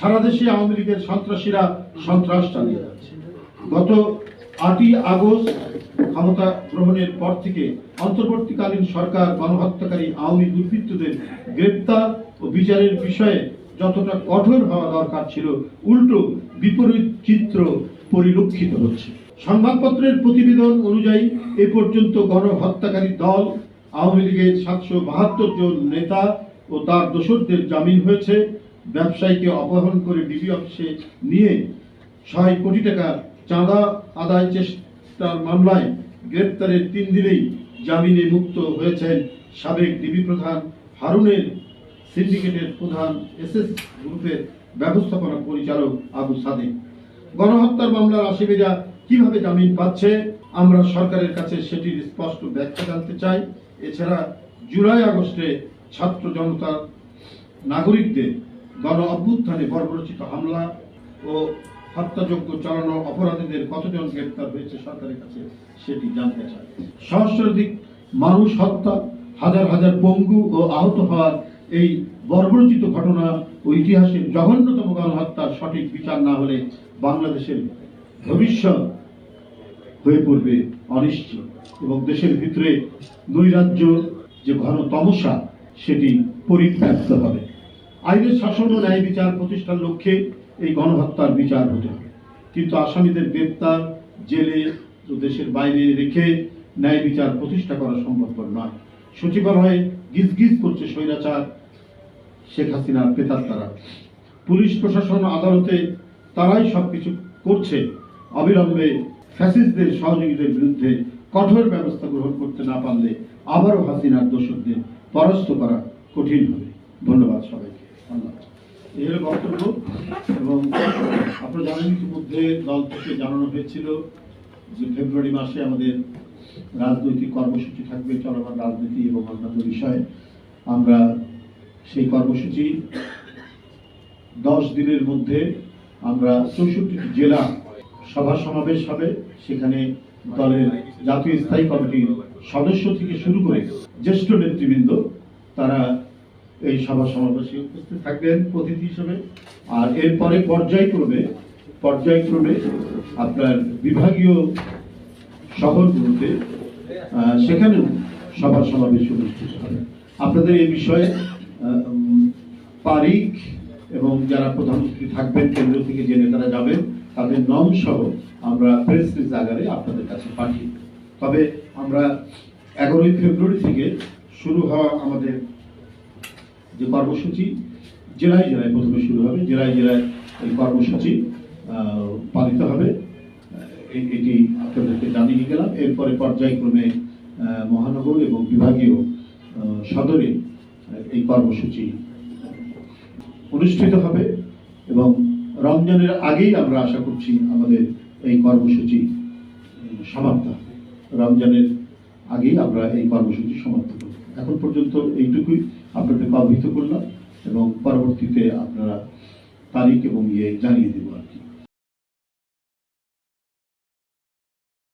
সারা দেশে আওয়ামী লীগের সন্ত্রাসীরা সন্ত্রাস চালিয়ে যাচ্ছে। গত আটই আগস্ট ক্ষমতা গ্রহণের পর থেকে অন্তর্বর্তীকালীন সরকার গণহত্যাকারী আওয়ামী দুর্বৃত্তদের গ্রেপ্তার ও বিচারের বিষয়ে যতটা কঠোর হওয়া দরকার ছিল, উল্টো বিপরীত চিত্র পরিলক্ষিত হচ্ছে। সংবাদপত্রের প্রতিবেদন অনুযায়ী এ পর্যন্ত গণহত্যাকারী দল আওয়ামী লীগের সাতশো বাহাত্তর জন নেতা ও তার দোষরদের জামিন হয়েছে। ব্যবসায়ীকে অপহরণ করে ডিবি অফিসে নিয়ে ছয় কোটি টাকা চাঁদা আদায় চেষ্টার মামলায় গ্রেপ্তারের তিন দিনেই জামিনে মুক্ত হয়েছেন সাবেক ডিবি প্রধান হারুনের সিন্ডিকেটের প্রধান এসএস গ্রুপের ব্যবস্থাপনা পরিচালক আবু সাদেক। গণহত্যার মামলার আসামিরা কীভাবে জামিন পাচ্ছে, আমরা সরকারের কাছে সেটির স্পষ্ট ব্যাখ্যা জানতে চাই। এছাড়া জুলাই আগস্টে ছাত্র জনতা নাগরিকদের গণ অভ্যুত্থানে বর্বরচিত হামলা ও হত্যাযোগ্য চালানো অপরাধীদের কতজন গ্রেপ্তার হয়েছে সরকারের কাছে সেটি জানতে চাই। সহস্রাধিক মানুষ হত্যা, হাজার হাজার পঙ্গু ও আহত হওয়ার এই বর্বরচিত ঘটনা ও ইতিহাসের জঘন্যতম গণহত্যার সঠিক বিচার না হলে বাংলাদেশের ভবিষ্যৎ হয়ে পড়বে অনিশ্চিত এবং দেশের ভিতরে নৈরাজ্য যে ঘন তমসা, সেটি পরিত্যক্ত হবে। আইনের শাসন ও ন্যায় বিচার প্রতিষ্ঠার লক্ষ্যে এই গণহত্যার বিচার হতে হবে। কিন্তু আসামিদের গ্রেপ্তার, জেলে দেশের বাইরে রেখে ন্যায় বিচার প্রতিষ্ঠা করা সম্ভবপর নয়। সচিবালয়ে গিজ গিজ করছে স্বৈরাচার শেখ হাসিনার পেতার তারা পুলিশ প্রশাসন আদালতে তারাই সবকিছু করছে। অবিলম্বে ফ্যাসিস্টদের সহযোগীদের বিরুদ্ধে কঠোর ব্যবস্থা গ্রহণ করতে না পারলে আবারও হাসিনার দোষকদের পরাস্ত করা কঠিন হবে। ধন্যবাদ সবাইকে। এই হলো বক্তব্য এবং আপনারা জানেন ইতিমধ্যে দল থেকে জানানো হয়েছিল যে ফেব্রুয়ারি মাসে আমাদের রাজনৈতিক কর্মসূচি থাকবে, চলমান রাজনীতি এবং অন্যান্য বিষয়ে। আমরা সেই কর্মসূচি দশ দিনের মধ্যে আমরা চৌষট্টি জেলা সভা সমাবেশ হবে। সেখানে দলের জাতীয় স্থায়ী কমিটির সদস্য থেকে শুরু করে জ্যেষ্ঠ নেতৃবৃন্দ, তারা এই সভা সমাবেশে উপস্থিত থাকবেন অতিথি হিসেবে। আর এরপরে পর্যায়ক্রমে পর্যায়ক্রমে আপনার বিভাগীয় শহরগুলোতে সেখানেও সভা সমাবেশ অনুষ্ঠিত হবে। আপনাদের এই বিষয়ে তারিখ এবং যারা প্রধানমন্ত্রী থাকবেন, কেন্দ্র থেকে যে নেতারা যাবেন, তাদের নাম সহ আমরা প্রেস রিলিজ আকারে আপনাদের কাছে পাঠিয়ে তবে আমরা এগারোই ফেব্রুয়ারি থেকে শুরু হওয়া আমাদের যে কর্মসূচি জেলায় জেলায় প্রথমে শুরু হবে, জেলায় জেলায় এই কর্মসূচি পালিত হবে। এটি আপনাদেরকে জানিয়ে গেলাম। এরপরে পর্যায়ক্রমে মহানগর এবং বিভাগীয় সদরে এই কর্মসূচি অনুষ্ঠিত হবে এবং রমজানের আগেই আমরা আশা করছি আমাদের এই কর্মসূচি সমাপ্ত হবে। রমজানের আগেই আমরা এই কর্মসূচি সমাপ্ত করব। এখন পর্যন্ত এইটুকুই। আপনাদেরকে অবহিত করলাম এবং পরবর্তীতে আপনারা তারিখ এবং ইয়ে জানিয়ে দেবো আর কি।